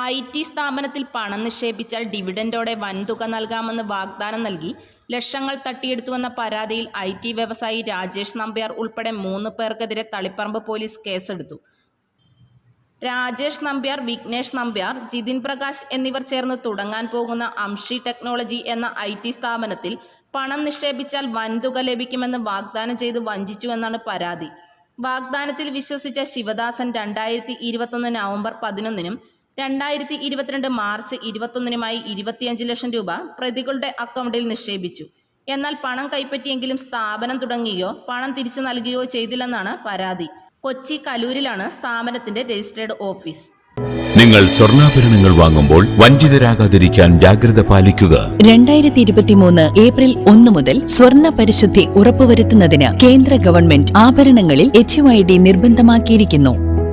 I T സ്ഥാപനത്തിൽ പണം നിക്ഷേപിച്ചാൽ ഡിവിഡൻഡോടെ വൻതുക നൽകാമെന്ന് വാഗ്ദാനം നൽകി. ലക്ഷങ്ങൾ തട്ടിയെടുത്തുവെന്ന പരാതിയിൽ ഐ ടി വ്യവസായി രാജേഷ് നമ്പ്യാർ ഉൾപ്പെടെ മൂന്ന് പേർക്കെതിരെ തളിപ്പറമ്പ് പോലീസ് കേസെടുത്തു. രാജേഷ് നമ്പ്യാർ വിഘ്നേഷ് നമ്പ്യാർ ജിതിൻ പ്രകാശ് എന്നിവർ ചേർന്ന് തുടങ്ങാൻ പോകുന്ന അംഷി ടെക്നോളജി എന്ന ഐ ടി സ്ഥാപനത്തിൽ പണം നിക്ഷേപിച്ചാൽ വൻതുക ലഭിക്കുമെന്ന് വാഗ്ദാനം ചെയ്ത് വഞ്ചിച്ചുവെന്നാണ് പരാതി. വാഗ്ദാനത്തിൽ വിശ്വസിച്ച ശിവദാസൻ രണ്ടായിരത്തി ഇരുപത്തൊന്ന് നവംബർ പതിനൊന്നിനും രണ്ടായിരത്തി ഇരുപത്തിരണ്ട് മാർച്ച് ഇരുപത്തൊന്നിനുമായി ഇരുപത്തിയഞ്ച് ലക്ഷം രൂപ പ്രതികളുടെ അക്കൗണ്ടിൽ നിക്ഷേപിച്ചു. എന്നാൽ പണം കൈപ്പറ്റിയെങ്കിലും സ്ഥാപനം തുടങ്ങുകയോ പണം തിരിച്ചു നൽകുകയോ ചെയ്തില്ലെന്നാണ് പരാതി. കൊച്ചി കലൂരിലാണ് സ്ഥാപനത്തിന്റെ രജിസ്ട്രേഡ് ഓഫീസ്. നിങ്ങൾ സ്വർണാഭരണങ്ങൾ വാങ്ങുമ്പോൾ വഞ്ചിതരാകാതിരിക്കാൻ ജാഗ്രത പാലിക്കുക. രണ്ടായിരത്തി ഇരുപത്തിമൂന്ന് ഏപ്രിൽ ഒന്ന് മുതൽ സ്വർണ പരിശുദ്ധി ഉറപ്പുവരുത്തുന്നതിന് കേന്ദ്ര ഗവൺമെന്റ് ആഭരണങ്ങളിൽ എച്ച് നിർബന്ധമാക്കിയിരിക്കുന്നു.